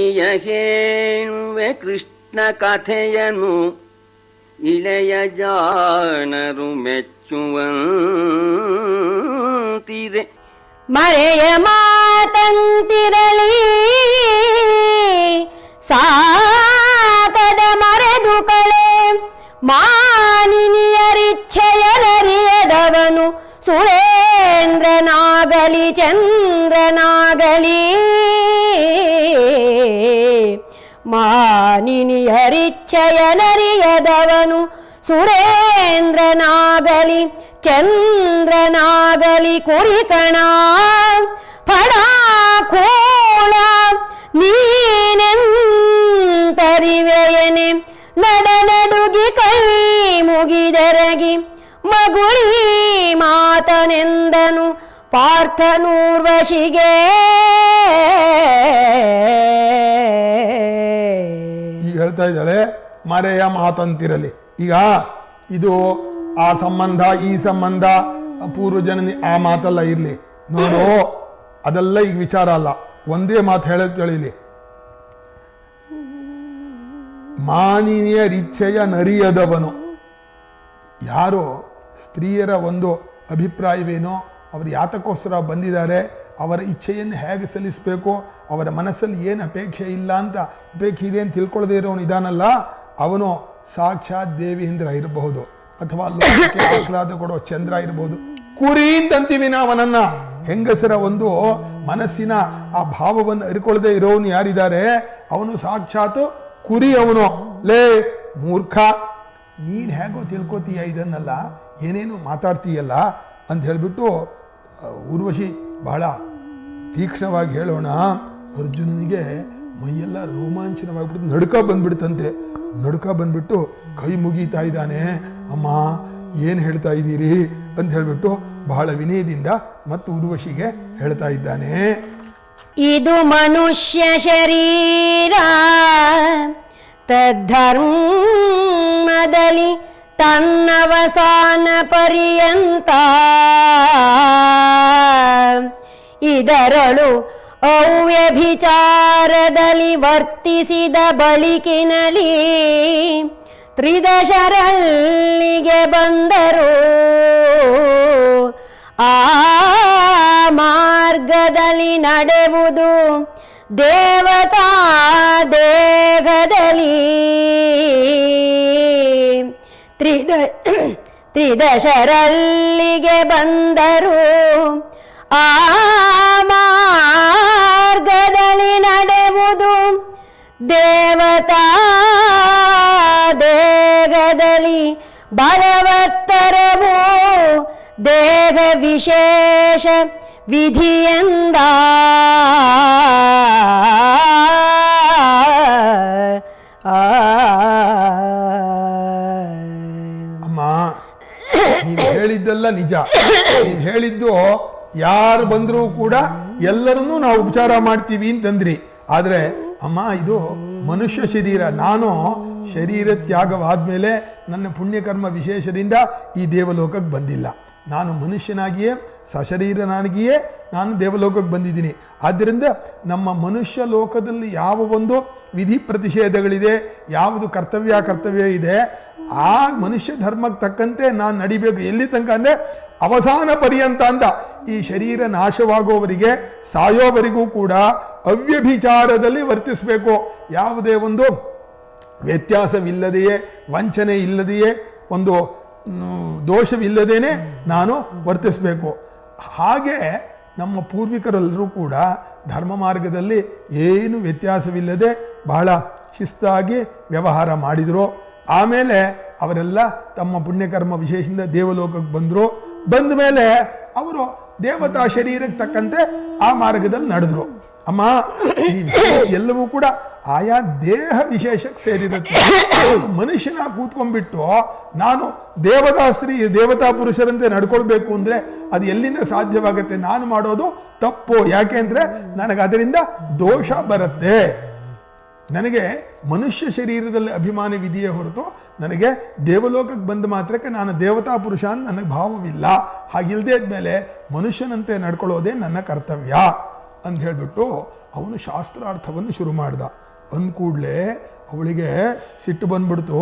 ತಿಳಿಯ ಹೇಳುವೆ ಕೃಷ್ಣ ಕಥೆಯನು ಇಳೆಯ ಜಾಣರು ಮೆಚ್ಚುವಂತಿದೆ ಮರೆಯ ಮಾತಂತಿರಲಿ, ಸಾಕದ ಮರೆದು ಕಳೆ ಮಾನಿನಿಯರಿಚ್ಛೆಯರರಿಯದವನು ಸುರೇಂದ್ರನಾಗಲಿ, ಚಂದ್ರನಾಗಲಿ. ಮಾನಿನಿಯರಿಚ್ಛೆಯನರಿಯದವನು ಸುರೇಂದ್ರನಾಗಲಿ ಚಂದ್ರನಾಗಲಿ ಕುರಿಕಣ ಫಡ ಕೋಳ ನೀನೆಂತರಿವೆಯನೆ ನಡನಡುಗಿ ಕೈ ಮುಗಿದೆರಗಿ ಮಗುಳಿ ಮಾತನೆಂದನು ಪಾರ್ಥನೂರ್ವಶಿಗೆ. ಈಗ ಹೇಳ್ತಾ ಇದ್ದಾಳೆ ಮರೆಯ ಮಾತಂತಿರಲಿ ಈಗ ಇದು ಆ ಸಂಬಂಧ, ಈ ಸಂಬಂಧ ಪೂರ್ವ ಜನನಿ ಆ ಮಾತಲ್ಲ ಇರಲಿ. ನೋಡು, ಅದೆಲ್ಲ ಈಗ ವಿಚಾರ ಅಲ್ಲ. ಒಂದೇ ಮಾತು ಹೇಳೋದು ಕೇಳಿಲಿ. ಮಾನಿನಿಯ ರಿಚ್ಛೆಯ ನರಿಯದವನು. ಯಾರು ಸ್ತ್ರೀಯರ ಒಂದು ಅಭಿಪ್ರಾಯವೇನೋ ಅವರು ಯಾತಕ್ಕೋಸ್ಕರ ಬಂದಿದ್ದಾರೆ, ಅವರ ಇಚ್ಛೆಯನ್ನು ಹೇಗೆ ಸಲ್ಲಿಸಬೇಕು, ಅವರ ಮನಸ್ಸಲ್ಲಿ ಏನು ಅಪೇಕ್ಷೆ ಇಲ್ಲ ಅಂತ ಅಪೇಕ್ಷೆ ಇದೆ ಅಂತ ತಿಳ್ಕೊಳ್ಳದೆ ಇರೋನು ಇದಾನಲ್ಲ, ಅವನು ಸಾಕ್ಷಾತ್ ದೇವೇಂದ್ರ ಇರಬಹುದು ಅಥವಾ ಲೋಕಕ್ಕೆ ಆಹ್ಲಾದ ಕೊಡೋ ಚಂದ್ರ ಇರಬಹುದು. ಕುರಿ ಅಂತೀವಿ ಅವನನ್ನ. ಹೆಂಗಸರ ಒಂದು ಮನಸ್ಸಿನ ಆ ಭಾವವನ್ನು ಅರಿಕೊಳ್ಳದೆ ಇರೋನು ಯಾರಿದ್ದಾರೆ, ಅವನು ಸಾಕ್ಷಾತ್ ಕುರಿ ಅವನು. ಲೇ, ಮೂರ್ಖ, ನೀನು ಹೇಗೋ ತಿಳ್ಕೊತೀಯ ಇದನ್ನೆಲ್ಲ, ಏನೇನು ಮಾತಾಡ್ತೀಯಲ್ಲ ಅಂತ ಹೇಳಿಬಿಟ್ಟು ಊರ್ವಶಿ ಬಹಳ ತೀಕ್ಷ್ಣವಾಗಿ ಹೇಳೋಣ. ಅರ್ಜುನನಿಗೆ ಮೈಯೆಲ್ಲ ರೋಮಾಂಚನವಾಗಿಬಿಟ್ಟು ನಡ್ಕ ಬಂದ್ಬಿಡ್ತಂತೆ. ನಡ್ಕ ಬಂದ್ಬಿಟ್ಟು ಕೈ ಮುಗೀತಾ ಇದ್ದಾನೆ. ಅಮ್ಮ, ಏನು ಹೇಳ್ತಾ ಇದ್ದೀರಿ ಅಂತ ಹೇಳಿಬಿಟ್ಟು ಬಹಳ ವಿನಯದಿಂದ ಮತ್ತು ಉರ್ವಶಿಗೆ ಹೇಳ್ತಾ ಇದ್ದಾನೆ. ಇದು ಮನುಷ್ಯ ಶರೀರ, ತದ್ಧರ್ಮದಲ್ಲಿ ತನ್ನವಸಾನ ಪರ್ಯಂತ ಇದರಳು ಅವ್ಯಭಿಚಾರದಲ್ಲಿ ವರ್ತಿಸಿದ ಬಳಿಕಿನಲಿ ತ್ರಿದಶರಲ್ಲಿಗೆ ಬಂದರು. ಆ ಮಾರ್ಗದಲ್ಲಿ ನಡೆವುದು ದೇವತಾ ದೇಹದಲ್ಲಿ. ತ್ರಿದ ತ್ರಿದಶರಲ್ಲಿಗೆ ಬಂದರು. ಆ ಮಾರ್ಗದಲ್ಲಿ ನಡೆವುದು ದೇವತಾ ದೇಗದಲ್ಲಿ ಬಲವತ್ತರವು. ದೇಹ ವಿಶೇಷ ವಿಧಿಯಂದ ಹೇಳಿದ್ದೆಲ್ಲ ನಿಜ. ನೀವು ಹೇಳಿದ್ದು ಯಾರು ಬಂದರೂ ಕೂಡ ಎಲ್ಲರನ್ನೂ ನಾವು ಉಪಚಾರ ಮಾಡ್ತೀವಿ ಅಂತಂದ್ರಿ. ಆದರೆ ಅಮ್ಮ, ಇದು ಮನುಷ್ಯ ಶರೀರ. ನಾನು ಶರೀರ ತ್ಯಾಗವಾದ್ಮೇಲೆ ನನ್ನ ಪುಣ್ಯಕರ್ಮ ವಿಶೇಷದಿಂದ ಈ ದೇವಲೋಕಕ್ಕೆ ಬಂದಿಲ್ಲ. ನಾನು ಮನುಷ್ಯನಾಗಿಯೇ, ಸಶರೀರನಾಗಿಯೇ ನಾನು ದೇವಲೋಕಕ್ಕೆ ಬಂದಿದ್ದೀನಿ. ಆದ್ದರಿಂದ ನಮ್ಮ ಮನುಷ್ಯ ಲೋಕದಲ್ಲಿ ಯಾವ ಒಂದು ವಿಧಿ ಪ್ರತಿಷೇಧಗಳಿದೆ ಯಾವುದು ಕರ್ತವ್ಯ ಕರ್ತವ್ಯ ಇದೆ ಆ ಮನುಷ್ಯ ಧರ್ಮಕ್ಕೆ ತಕ್ಕಂತೆ ನಾನು ನಡಿಬೇಕು. ಎಲ್ಲಿ ತನಕ ಅಂದರೆ ಅವಸಾನ ಪರ್ಯಂತ ಅಂತ ಈ ಶರೀರ ನಾಶವಾಗುವವರಿಗೆ, ಸಾಯೋವರೆಗೂ ಕೂಡ ಅವ್ಯಭಿಚಾರದಲ್ಲಿ ವರ್ತಿಸಬೇಕು. ಯಾವುದೇ ಒಂದು ವ್ಯತ್ಯಾಸವಿಲ್ಲದೆಯೇ ವಂಚನೆ ಇಲ್ಲದೆಯೇ ಒಂದು ದೋಷವಿಲ್ಲದೇನೆ ನಾನು ವರ್ತಿಸಬೇಕು. ಹಾಗೆ ನಮ್ಮ ಪೂರ್ವಿಕರೆಲ್ಲರೂ ಕೂಡ ಧರ್ಮ ಮಾರ್ಗದಲ್ಲಿ ಏನು ವ್ಯತ್ಯಾಸವಿಲ್ಲದೆ ಬಹಳ ಶಿಸ್ತಾಗಿ ವ್ಯವಹಾರ ಮಾಡಿದರು. ಆಮೇಲೆ ಅವರೆಲ್ಲ ತಮ್ಮ ಪುಣ್ಯಕರ್ಮ ವಿಶೇಷದಿಂದ ದೇವಲೋಕಕ್ಕೆ ಬಂದರು. ಬಂದ ಮೇಲೆ ಅವರು ದೇವತಾ ಶರೀರಕ್ಕೆ ತಕ್ಕಂತೆ ಆ ಮಾರ್ಗದಲ್ಲಿ ನಡೆದ್ರು. ಅಮ್ಮ ಎಲ್ಲವೂ ಕೂಡ ಆಯಾ ದೇಹ ವಿಶೇಷಕ್ಕೆ ಸೇರಿರುತ್ತೆ. ಮನುಷ್ಯನ ಕೂತ್ಕೊಂಡ್ಬಿಟ್ಟು ನಾನು ದೇವತಾ ಸ್ತ್ರೀ, ದೇವತಾ ಪುರುಷರಂತೆ ನಡ್ಕೊಳ್ಬೇಕು ಅಂದರೆ ಅದು ಎಲ್ಲಿಂದ ಸಾಧ್ಯವಾಗುತ್ತೆ? ನಾನು ಮಾಡೋದು ತಪ್ಪು? ಯಾಕೆ ನನಗೆ ಅದರಿಂದ ದೋಷ ಬರುತ್ತೆ. ನನಗೆ ಮನುಷ್ಯ ಶರೀರದಲ್ಲಿ ಅಭಿಮಾನವಿದೆಯೇ ಹೊರತು ನನಗೆ ದೇವಲೋಕಕ್ಕೆ ಬಂದ ಮಾತ್ರಕ್ಕೆ ನಾನು ದೇವತಾ ಪುರುಷ ಅಂತ ನನಗೆ ಭಾವವಿಲ್ಲ. ಹಾಗಿಲ್ಲದೆ ಇದ್ಮೇಲೆ ಮನುಷ್ಯನಂತೆ ನಡ್ಕೊಳ್ಳೋದೇ ನನ್ನ ಕರ್ತವ್ಯ ಅಂತ ಹೇಳಿಬಿಟ್ಟು ಅವನು ಶಾಸ್ತ್ರಾರ್ಥವನ್ನು ಶುರು ಮಾಡ್ದ. ಅಂದ್ಕೂಡ್ಲೆ ಅವಳಿಗೆ ಸಿಟ್ಟು ಬಂದ್ಬಿಡ್ತು.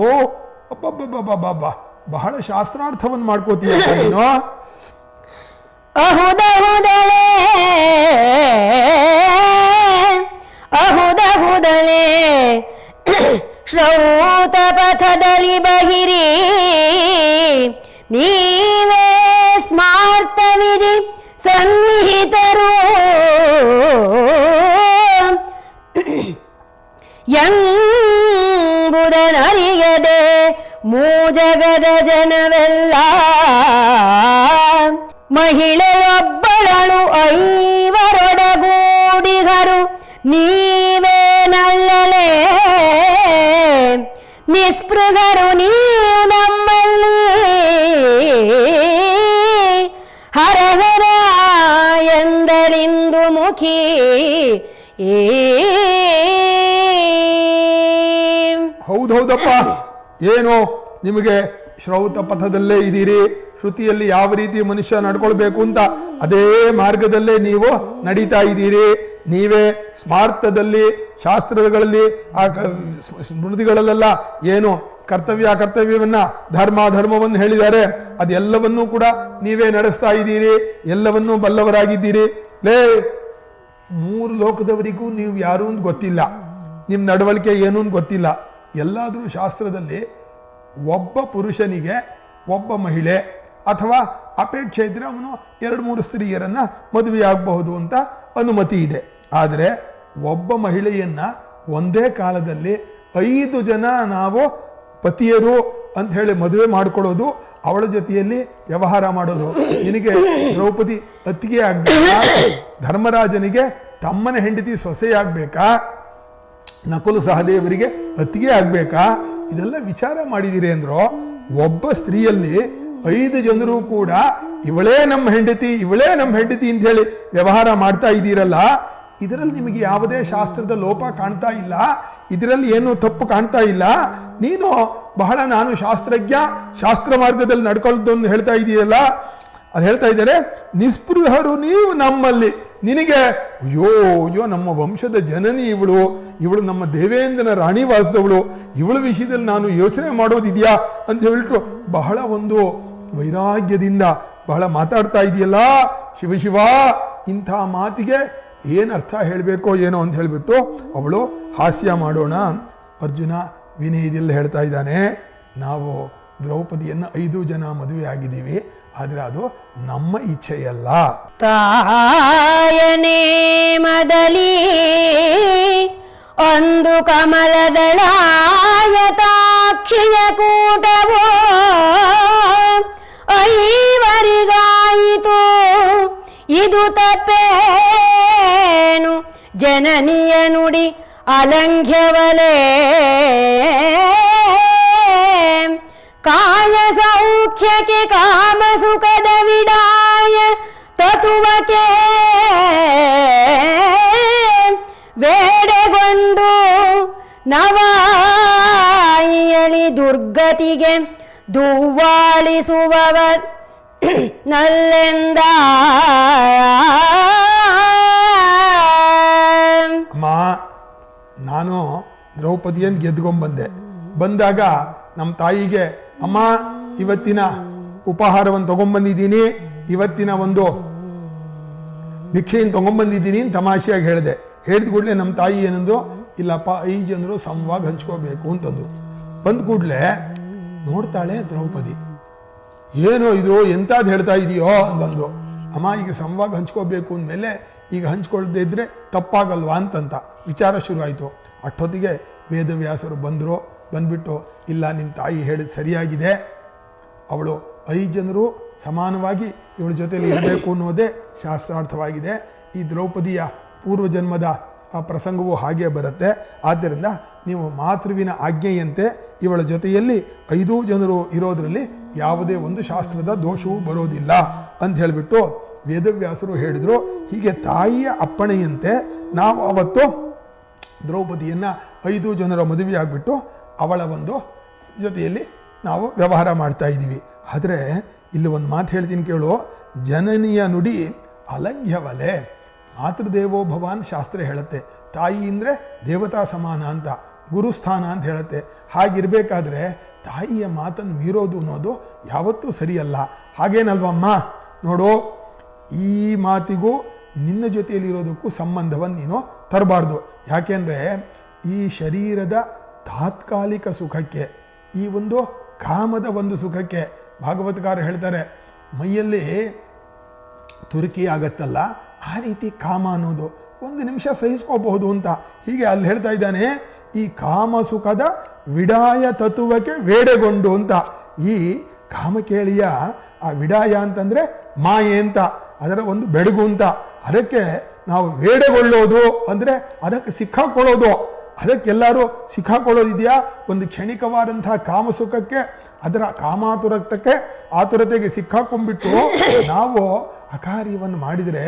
ಅಬ್ಬಬ್ಬಬ್ಬಬ್ಬಬ್ಬ ಬಹಳ ಶಾಸ್ತ್ರಾರ್ಥವನ್ನು ಮಾಡ್ಕೋತೀಯ ನೀನು? ಅಹುದಹುದಲೇ ಶ್ರೌತ ಪಥದಲ್ಲಿ ಬಹಿರಿ. ನೀವೇ ಸ್ಮಾರ್ತವಿಧಿ ಸನ್ನಿಹಿತರು. ಎಂಬುದನರಿಯದೆ ಮೂಜಗದ ಜನವೆಲ್ಲ. ಮಹಿಳೆಯೊಬ್ಬಳಳು ಐವರೊಡಗೂಡಿಗರು. ನೀವೇ ನಿಸ್ಪೃಹರು ನೀವು ನಮ್ಮಲ್ಲಿ. ಹರ ಹರ ಎಂದರಿಂದು ಮುಖಿ. ಹೌದೌದಪ್ಪ ಏನು? ನಿಮಗೆ ಶ್ರೌತ ಪಥದಲ್ಲೇ ಇದ್ದೀರಿ. ಶ್ರುತಿಯಲ್ಲಿ ಯಾವ ರೀತಿ ಮನುಷ್ಯ ನಡ್ಕೊಳ್ಬೇಕು ಅಂತ ಅದೇ ಮಾರ್ಗದಲ್ಲೇ ನೀವು ನಡೀತಾ ಇದ್ದೀರಿ. ನೀವೇ ಸ್ಮಾರ್ಥದಲ್ಲಿ, ಶಾಸ್ತ್ರಗಳಲ್ಲಿ, ಆ ಸ್ಮೃತಿಗಳಲ್ಲೆಲ್ಲ ಏನು ಕರ್ತವ್ಯ, ಕರ್ತವ್ಯವನ್ನ ಧರ್ಮ ಧರ್ಮವನ್ನು ಹೇಳಿದ್ದಾರೆ. ಅದೆಲ್ಲವನ್ನೂ ಕೂಡ ನೀವೇ ನಡೆಸ್ತಾ ಇದ್ದೀರಿ. ಎಲ್ಲವನ್ನೂ ಬಲ್ಲವರಾಗಿದ್ದೀರಿ. ಲೇ, ಮೂರು ಲೋಕದವರಿಗೂ ನೀವು ಯಾರು ಗೊತ್ತಿಲ್ಲ. ನಿಮ್ಮ ನಡವಳಿಕೆ ಏನು ಗೊತ್ತಿಲ್ಲ. ಎಲ್ಲಾದರೂ ಶಾಸ್ತ್ರದಲ್ಲಿ ಒಬ್ಬ ಪುರುಷನಿಗೆ ಒಬ್ಬ ಮಹಿಳೆ ಅಥವಾ ಅಪೇಕ್ಷೆ ಇದ್ದರೆ ಅವನು ಎರಡು ಮೂರು ಸ್ತ್ರೀಯರನ್ನ ಮದುವೆ ಆಗಬಹುದು ಅಂತ ಅನುಮತಿ ಇದೆ. ಆದರೆ ಒಬ್ಬ ಮಹಿಳೆಯನ್ನ ಒಂದೇ ಕಾಲದಲ್ಲಿ ಐದು ಜನ ನಾವು ಪತಿಯರು ಅಂತ ಹೇಳಿ ಮದುವೆ ಮಾಡಿಕೊಳ್ಳೋದು ಅವಳ ಜೊತೆಯಲ್ಲಿ ವ್ಯವಹಾರ ಮಾಡೋದು. ನಿನಗೆ ದ್ರೌಪದಿ ಅತ್ತಿಗೆ ಆಗಬೇಕಾ? ಧರ್ಮರಾಜನಿಗೆ ತಮ್ಮನ ಹೆಂಡತಿ ಸೊಸೆಯಾಗಬೇಕಾ? ನಕುಲು ಸಹದೇವರಿಗೆ ಅತ್ತಿಗೆ ಆಗ್ಬೇಕಾ? ಇದೆಲ್ಲ ವಿಚಾರ ಮಾಡಿದಿರಿ ಅಂದ್ರು, ಒಬ್ಬ ಸ್ತ್ರೀಯಲ್ಲಿ ಐದು ಜನರು ಕೂಡ ಇವಳೇ ನಮ್ಮ ಹೆಂಡತಿ, ಇವಳೇ ನಮ್ಮ ಹೆಂಡತಿ ಅಂತ ಹೇಳಿ ವ್ಯವಹಾರ ಮಾಡ್ತಾ ಇದ್ದೀರಲ್ಲ, ಇದರಲ್ಲಿ ನಿಮಗೆ ಯಾವುದೇ ಶಾಸ್ತ್ರದ ಲೋಪ ಕಾಣ್ತಾ ಇಲ್ಲ, ಇದರಲ್ಲಿ ಏನು ತಪ್ಪು ಕಾಣ್ತಾ ಇಲ್ಲ, ನೀನು ಬಹಳ ನಾನು ಶಾಸ್ತ್ರಜ್ಞ, ಶಾಸ್ತ್ರ ಮಾರ್ಗದಲ್ಲಿ ನಡ್ಕೊಳ್ದು ಹೇಳ್ತಾ ಇದೀಯಲ್ಲ ಅದು ಹೇಳ್ತಾ ಇದ್ದಾರೆ, ನಿಸ್ಪೃಹರು ನೀವು ನಮ್ಮಲ್ಲಿ ನಿನಗೆ, ಅಯ್ಯೋ ಅಯ್ಯೋ, ನಮ್ಮ ವಂಶದ ಜನನಿ ಇವಳು ಇವಳು ನಮ್ಮ ದೇವೇಂದ್ರನ ರಾಣಿ ವಾಸದವಳು, ಇವಳ ವಿಷಯದಲ್ಲಿ ನಾನು ಯೋಚನೆ ಮಾಡೋದಿದೆಯಾ ಅಂತ ಹೇಳ್ಬಿಟ್ಟು ಬಹಳ ಒಂದು ವೈರಾಗ್ಯದಿಂದ ಬಹಳ ಮಾತಾಡ್ತಾ ಇದೆಯಲ್ಲ, ಶಿವ ಶಿವ, ಇಂಥ ಮಾತಿಗೆ ಏನು ಅರ್ಥ ಹೇಳಬೇಕೋ ಏನೋ ಅಂತ ಹೇಳಿಬಿಟ್ಟು ಅವಳು ಹಾಸ್ಯ ಮಾಡೋಣ. ಅರ್ಜುನ ವಿನಯದಲ್ಲಿ ಹೇಳ್ತಾ ಇದ್ದಾನೆ. ನಾವು ದ್ರೌಪದಿಯನ್ನು ಐದು ಜನ ಮದುವೆ ಆಗಿದ್ದೀವಿ ಆದರೆ ಅದು ನಮ್ಮ ಇಚ್ಛೆಯಲ್ಲ. ತಾಯನೇ ಮದಲಿ ಒಂದು ಕಮಲದಳಾಯತಾಕ್ಷಿಯ ಕೂಟವೋ, ಐವರಿಗಾಯಿತು, ಇದು ತಪ್ಪೇನು? ಜನನಿಯ ನುಡಿ ಅಲಂಘ್ಯವಲೇ ಕಾಯ ಸೌಖ್ಯಕ್ಕೆ ಕಾಮ ನವಾಯಿಯಲಿ ದುರ್ಗತಿಗೆ ದುವ್ವಾಳಿಸುವವ ನಲ್ಲೆಂದ. ಅಮ್ಮ, ನಾನು ದ್ರೌಪದಿಯನ್ನು ಗೆದ್ಕೊಂಡ್ಬಂದೆ ಬಂದಾಗ ನಮ್ಮ ತಾಯಿಗೆ, ಅಮ್ಮ, ಇವತ್ತಿನ ಉಪಹಾರವನ್ನು ತಗೊಂಡ್ಬಂದಿದ್ದೀನಿ, ಇವತ್ತಿನ ಒಂದು ಭಿಕ್ಷೆಯನ್ನು ತಗೊಂಡ್ಬಂದಿದ್ದೀನಿ ಅಂತ ತಮಾಷೆಯಾಗಿ ಹೇಳಿದೆ. ಹೇಳಿದ ಕೂಡಲೇ ನಮ್ಮ ತಾಯಿ ಏನಂದ್ರು ಇಲ್ಲಪ್ಪ, ಈ ಜನರು ಸಮವಾಗಿ ಹಂಚ್ಕೋಬೇಕು ಅಂತಂದು ಬಂದ ಕೂಡಲೇ ನೋಡ್ತಾಳೆ ದ್ರೌಪದಿ. ಏನೋ ಇದು ಎಂಥದ್ದು ಹೇಳ್ತಾ ಇದೆಯೋ ಅಂತಂದು ಅಮ್ಮ, ಈಗ ಸಮವಾಗಿ ಹಂಚ್ಕೋಬೇಕು ಅಂದಮೇಲೆ ಈಗ ಹಂಚ್ಕೊಳ್ದೇ ಇದ್ರೆ ತಪ್ಪಾಗಲ್ವಾ ಅಂತಂತ ವಿಚಾರ ಶುರುವಾಯಿತು. ಅಷ್ಟೊತ್ತಿಗೆ ವೇದವ್ಯಾಸರು ಬಂದರು, ಬಂದ್ಬಿಟ್ಟು, ಇಲ್ಲ ನಿಮ್ಮ ತಾಯಿ ಹೇಳಿದ ಸರಿಯಾಗಿದೆ. ಅವಳು ಐದು ಜನರು ಸಮಾನವಾಗಿ ಇವಳ ಜೊತೆಯಲ್ಲಿ ಇರಬೇಕು ಅನ್ನೋದೇ ಶಾಸ್ತ್ರಾರ್ಥವಾಗಿದೆ. ಈ ದ್ರೌಪದಿಯ ಪೂರ್ವಜನ್ಮದ ಪ್ರಸಂಗವು ಹಾಗೆ ಬರುತ್ತೆ. ಆದ್ದರಿಂದ ನೀವು ಮಾತೃವಿನ ಆಜ್ಞೆಯಂತೆ ಇವಳ ಜೊತೆಯಲ್ಲಿ ಐದೂ ಜನರು ಇರೋದರಲ್ಲಿ ಯಾವುದೇ ಒಂದು ಶಾಸ್ತ್ರದ ದೋಷವೂ ಬರೋದಿಲ್ಲ ಅಂತ ಹೇಳಿಬಿಟ್ಟು ವೇದವ್ಯಾಸರು ಹೇಳಿದರು. ಹೀಗೆ ತಾಯಿಯ ಅಪ್ಪಣೆಯಂತೆ ನಾವು ಅವತ್ತು ದ್ರೌಪದಿಯನ್ನು ಐದು ಜನರ ಮದುವೆ ಆಗಿಬಿಟ್ಟು ಅವಳ ಒಂದು ಜೊತೆಯಲ್ಲಿ ನಾವು ವ್ಯವಹಾರ ಮಾಡ್ತಾ ಇದ್ದೀವಿ. ಆದರೆ ಇಲ್ಲಿ ಒಂದು ಮಾತು ಹೇಳ್ತೀನಿ ಕೇಳು. ಜನನಿಯ ನುಡಿ ಅಲಂಘ್ಯವಲೆ. ಮಾತೃದೇವೋ ಭವಾನ್ ಶಾಸ್ತ್ರ ಹೇಳುತ್ತೆ. ತಾಯಿ ಅಂದರೆ ದೇವತಾ ಸಮಾನ ಅಂತ, ಗುರುಸ್ಥಾನ ಅಂತ ಹೇಳುತ್ತೆ. ಹಾಗಿರಬೇಕಾದ್ರೆ ತಾಯಿಯ ಮಾತನ್ನು ಮೀರೋದು ಅನ್ನೋದು ಯಾವತ್ತೂ ಸರಿಯಲ್ಲ. ಹಾಗೇನಲ್ವಮ್ಮ ನೋಡು, ಈ ಮಾತಿಗೂ ನಿನ್ನ ಜೊತೆಯಲ್ಲಿರೋದಕ್ಕೂ ಸಂಬಂಧವನ್ನು ನೀನು ತರಬಾರ್ದು. ಯಾಕೆಂದರೆ ಈ ಶರೀರದ ತಾತ್ಕಾಲಿಕ ಸುಖಕ್ಕೆ, ಈ ಒಂದು ಕಾಮದ ಒಂದು ಸುಖಕ್ಕೆ ಭಾಗವತಕಾರ ಹೇಳ್ತಾರೆ, ಮೈಯಲ್ಲಿ ತುರುಕಿ ಆಗತ್ತಲ್ಲ? ಆ ರೀತಿ ಕಾಮ ಅನ್ನೋದು ಒಂದು ನಿಮಿಷ ಸಹಿಸ್ಕೋಬಹುದು ಅಂತ ಹೀಗೆ ಅಲ್ಲಿ ಹೇಳ್ತಾ ಇದ್ದಾನೆ, ಈ ಕಾಮ ಸುಖದ ವಿಡಾಯ ತತ್ವಕ್ಕೆ ವೇಡೆಗೊಂಡು ಅಂತ. ಈ ಕಾಮ ಕೇಳಿಯ ಆ ವಿಡಾಯ ಅಂತಂದ್ರೆ ಮಾಯೆ ಅಂತ, ಅದರ ಒಂದು ಬೆಡಗು ಅಂತ. ಅದಕ್ಕೆ ನಾವು ವೇಡೆಗೊಳ್ಳೋದು ಅಂದರೆ ಅದಕ್ಕೆ ಸಿಕ್ಕಾಕೊಳ್ಳೋದು. ಅದಕ್ಕೆಲ್ಲರೂ ಸಿಕ್ಕಾಕೊಳ್ಳೋದಿದೆಯಾ? ಒಂದು ಕ್ಷಣಿಕವಾದಂತಹ ಕಾಮಸುಖಕ್ಕೆ ಅದರ ಕಾಮಾತುರಕ್ತಕ್ಕೆ ಆತುರತೆಗೆ ಸಿಕ್ಕಾಕೊಂಡ್ಬಿಟ್ಟು ನಾವು ಅಕಾರ್ಯವನ್ನು ಮಾಡಿದರೆ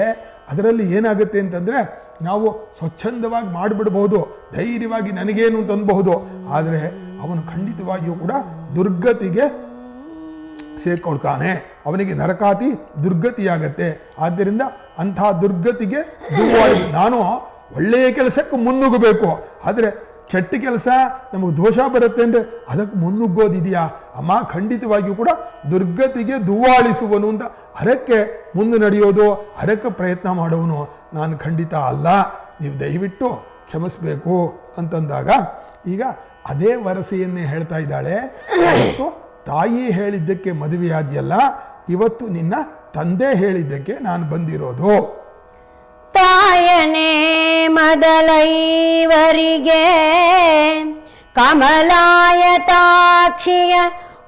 ಅದರಲ್ಲಿ ಏನಾಗುತ್ತೆ ಅಂತಂದರೆ ನಾವು ಸ್ವಚ್ಛಂದವಾಗಿ ಮಾಡಿಬಿಡ್ಬೋದು ಧೈರ್ಯವಾಗಿ ನನಗೇನು ಅಂತ ಅನ್ಬಹುದು ಆದರೆ ಅವನು ಖಂಡಿತವಾಗಿಯೂ ಕೂಡ ದುರ್ಗತಿಗೆ ಸೇರ್ಕೊಳ್ತಾನೆ. ಅವನಿಗೆ ನರಕಾತಿ ದುರ್ಗತಿಯಾಗತ್ತೆ. ಆದ್ದರಿಂದ ಅಂಥ ದುರ್ಗತಿಗೆ ನಾನು ಒಳ್ಳೆಯ ಕೆಲಸಕ್ಕೆ ಮುನ್ನುಗ್ಗಬೇಕು. ಆದರೆ ಕೆಟ್ಟ ಕೆಲಸ, ನಮಗೆ ದೋಷ ಬರುತ್ತೆ ಅಂದರೆ ಅದಕ್ಕೆ ಮುನ್ನುಗ್ಗೋದಿದೆಯಾ? ಅಮ್ಮ ಖಂಡಿತವಾಗಿಯೂ ಕೂಡ ದುರ್ಗತಿಗೆ ದುವ್ವಾಳಿಸುವನು ಅಂತ ಅದಕ್ಕೆ ಮುಂದೆ ನಡೆಯೋದು, ಅದಕ್ಕೆ ಪ್ರಯತ್ನ ಮಾಡೋವನು. ನಾನು ಖಂಡಿತ ಅಲ್ಲ. ನೀವು ದಯವಿಟ್ಟು ಕ್ಷಮಿಸಬೇಕು ಅಂತಂದಾಗ ಈಗ ಅದೇ ವರಸೆಯನ್ನೇ ಹೇಳ್ತಾ ಇದ್ದಾಳೆ. ತಾಯಿ ಹೇಳಿದ್ದಕ್ಕೆ ಮದುವೆಯಾದಿಯಲ್ಲ, ಇವತ್ತು ನಿನ್ನ ತಂದೆ ಹೇಳಿದ್ದಕ್ಕೆ ನಾನು ಬಂದಿರೋದು. ತಾಯನೇ ಮೊದಲೈವರಿಗೆ ಕಮಲಾಯತಾಕ್ಷಿಯ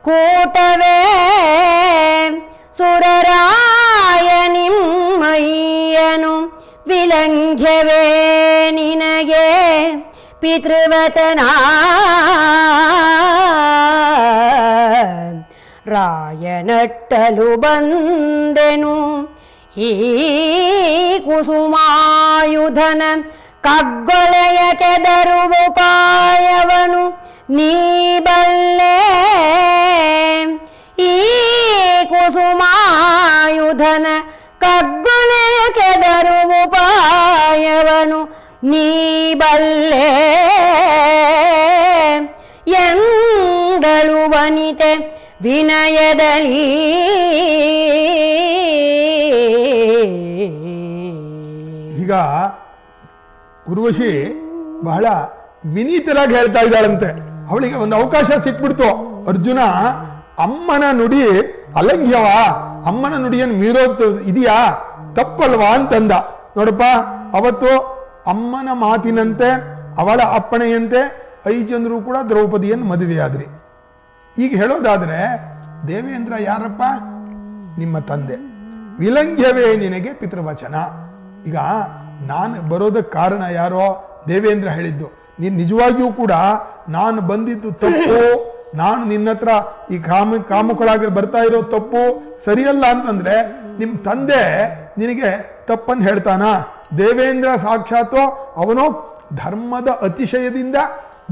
ಕೂಟವೇ ಸುರರಾಯ ನಿಮ್ಮಯ್ಯನು ವಿಲಂಘ್ಯವೇ ನಿನಗೆ ಪಿತೃವಚನ ರಾಯನಟ್ಟಲು ಬಂದೆನು ಈ ಕುಸುಮಾಯುಧನ, ಕಗ್ಗೊಲೆಯ ಕೆದರುವುಪಾಯವನು ನೀ ಬಲ್ಲೆ. ಈ ಕುಸುಮಾಯುಧನ, ಕಗ್ಗೊಲೆಯ ಕೆದರುವುಪಾಯವನು ನೀ ಬಲ್ಲೆ. ಎಂದಳು ವನಿತೆ ವಿನಯದಲ್ಲಿ ಈಗ ಉರ್ವಶಿ ಬಹಳ ವಿನೀತರಾಗಿ ಹೇಳ್ತಾ ಇದ್ದಾಳಂತೆ. ಅವಳಿಗೆ ಒಂದು ಅವಕಾಶ ಸಿಕ್ಬಿಡ್ತು. ಅರ್ಜುನ, ಅಮ್ಮನ ನುಡಿ ಅಲಂಘ್ಯವ. ಅಮ್ಮನ ನುಡಿಯನ್ನು ಮೀರೋದು ಇದೆಯಾ? ತಪ್ಪಲ್ವಾ ಅಂತಂದ. ನೋಡಪ್ಪ, ಅವತ್ತು ಅಮ್ಮನ ಮಾತಿನಂತೆ, ಅವಳ ಅಪ್ಪಣೆಯಂತೆ ಜನರು ಕೂಡ ದ್ರೌಪದಿಯನ್ನು ಮದುವೆಯಾದ್ರಿ. ಈಗ ಹೇಳೋದಾದ್ರೆ, ದೇವೇಂದ್ರ ಯಾರಪ್ಪ? ನಿಮ್ಮ ತಂದೆ. ವಿಲಂಘ್ಯವೇ ನಿನಗೆ ಪಿತೃವಚನ. ಈಗ ನಾನು ಬರೋದಕ್ಕೆ ಕಾರಣ ಯಾರೋ ದೇವೇಂದ್ರ ಹೇಳಿದ್ದು. ನೀನು ನಿಜವಾಗಿಯೂ ಕೂಡ ನಾನು ಬಂದಿದ್ದು ತಪ್ಪು, ನಾನು ನಿನ್ನ ಹತ್ರ ಈ ಕಾಮ ಕಾಮುಕಳಾಗಿ ಬರ್ತಾ ಇರೋ ತಪ್ಪು ಸರಿಯಲ್ಲ ಅಂತಂದ್ರೆ ನಿಮ್ಮ ತಂದೆ ನಿನಗೆ ತಪ್ಪನ್ನು ಹೇಳ್ತಾನ? ದೇವೇಂದ್ರ ಸಾಕ್ಷಾತ್ತು ಅವನು ಧರ್ಮದ ಅತಿಶಯದಿಂದ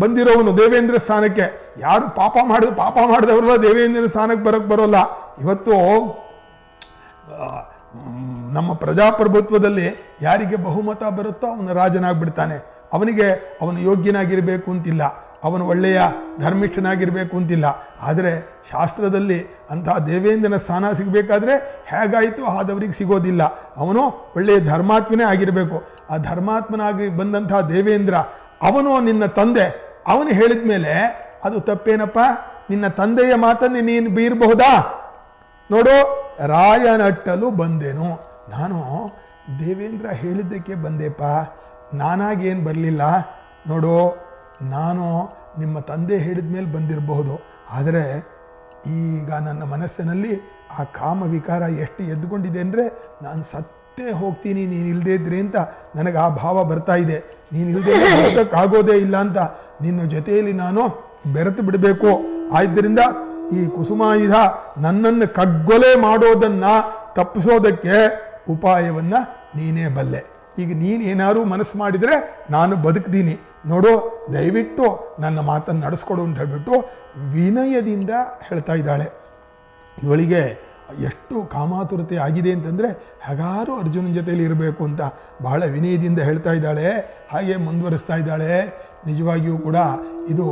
ಬಂದಿರೋವನು ದೇವೇಂದ್ರ ಸ್ಥಾನಕ್ಕೆ. ಯಾರು ಪಾಪ ಮಾಡಿದ, ಪಾಪ ಮಾಡಿದವರಲ್ಲ ದೇವೇಂದ್ರ ಸ್ಥಾನಕ್ಕೆ ಬರಕ್ ಬರೋಲ್ಲ. ಇವತ್ತು ನಮ್ಮ ಪ್ರಜಾಪ್ರಭುತ್ವದಲ್ಲಿ ಯಾರಿಗೆ ಬಹುಮತ ಬರುತ್ತೋ ಅವನು ರಾಜನಾಗ್ಬಿಡ್ತಾನೆ. ಅವನಿಗೆ ಅವನು ಯೋಗ್ಯನಾಗಿರಬೇಕು ಅಂತಿಲ್ಲ. ಅವನು ಒಳ್ಳೆಯ ಧರ್ಮಿಷ್ಠನಾಗಿರಬೇಕು ಅಂತಿಲ್ಲ. ಆದರೆ ಶಾಸ್ತ್ರದಲ್ಲಿ ಅಂತಹ ದೇವೇಂದ್ರನ ಸ್ಥಾನ ಸಿಗಬೇಕಾದ್ರೆ ಹೇಗಾಯಿತು? ಆದವರಿಗೆ ಸಿಗೋದಿಲ್ಲ. ಅವನು ಒಳ್ಳೆಯ ಧರ್ಮಾತ್ಮನೇ ಆಗಿರಬೇಕು. ಆ ಧರ್ಮಾತ್ಮನಾಗಿ ಬಂದಂತಹ ದೇವೇಂದ್ರ ಅವನು ನಿನ್ನ ತಂದೆ. ಅವನು ಹೇಳಿದ ಮೇಲೆ ಅದು ತಪ್ಪೇನಪ್ಪ? ನಿನ್ನ ತಂದೆಯ ಮಾತನ್ನೇ ನೀನು ಬೀರಬಹುದಾ? ನೋಡು, ರಾಯನಟ್ಟಲು ಬಂದೇನು. ನಾನು ದೇವೇಂದ್ರ ಹೇಳಿದ್ದಕ್ಕೆ ಬಂದೆಪ್ಪ. ನಾನಾಗೇನು ಬರಲಿಲ್ಲ. ನೋಡು, ನಾನು ನಿಮ್ಮ ತಂದೆ ಹೇಳಿದ ಮೇಲೆ ಬಂದಿರಬಹುದು. ಆದರೆ ಈಗ ನನ್ನ ಮನಸ್ಸಿನಲ್ಲಿ ಆ ಕಾಮ ವಿಕಾರ ಎಷ್ಟು ಎದ್ದುಕೊಂಡಿದೆ ಅಂದರೆ ನಾನು ಸತ್ತೇ ಹೋಗ್ತೀನಿ, ನೀನು ಇಲ್ಲದೇ ಇದ್ರೆ ಅಂತ ನನಗೆ ಆ ಭಾವ ಬರ್ತಾ ಇದೆ. ನೀನು ಇಲ್ಲದೆ ಆಗೋದೇ ಇಲ್ಲ ಅಂತ ನಿನ್ನ ಜೊತೆಯಲ್ಲಿ ನಾನು ಬೆರೆತು ಬಿಡಬೇಕು. ಆದ್ದರಿಂದ ಈ ಕುಸುಮಾಯುಧ ನನ್ನನ್ನು ಕಗ್ಗೊಲೆ ಮಾಡೋದನ್ನ ತಪ್ಪಿಸೋದಕ್ಕೆ ಉಪಾಯವನ್ನ ನೀನೇ ಬಲ್ಲೆ. ಈಗ ನೀನು ಏನಾದ್ರೂ ಮನಸ್ಸು ಮಾಡಿದರೆ ನಾನು ಬದುಕ್ತೀನಿ. ನೋಡು, ದಯವಿಟ್ಟು ನನ್ನ ಮಾತನ್ನು ನಡೆಸ್ಕೊಡು ಅಂತ ಹೇಳ್ಬಿಟ್ಟು ವಿನಯದಿಂದ ಹೇಳ್ತಾ ಇದ್ದಾಳೆ. ಇವಳಿಗೆ ಎಷ್ಟು ಕಾಮಾತುರತೆ ಆಗಿದೆ ಅಂತಂದರೆ ಹಗಾರು ಅರ್ಜುನನ ಜೊತೆಯಲ್ಲಿ ಇರಬೇಕು ಅಂತ ಬಹಳ ವಿನಯದಿಂದ ಹೇಳ್ತಾ ಇದ್ದಾಳೆ. ಹಾಗೆ ಮುಂದುವರಿಸ್ತಾ ಇದ್ದಾಳೆ. ನಿಜವಾಗಿಯೂ ಕೂಡ ಇದು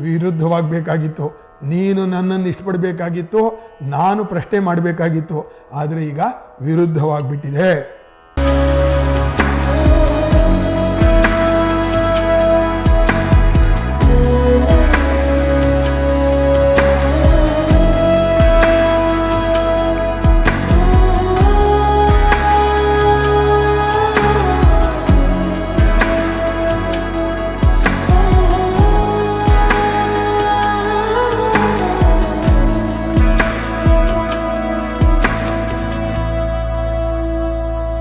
ವಿರುದ್ಧವಾಗಬೇಕಾಗಿತ್ತು. ನೀನು ನನ್ನನ್ನು ಇಷ್ಟಪಡಬೇಕಾಗಿತ್ತು ನಾನು ಪ್ರಶ್ನೆ ಮಾಡಬೇಕಾಗಿತ್ತು ಆದರೆ ಈಗ ವಿರುದ್ಧವಾಗಿಬಿಟ್ಟಿದೆ.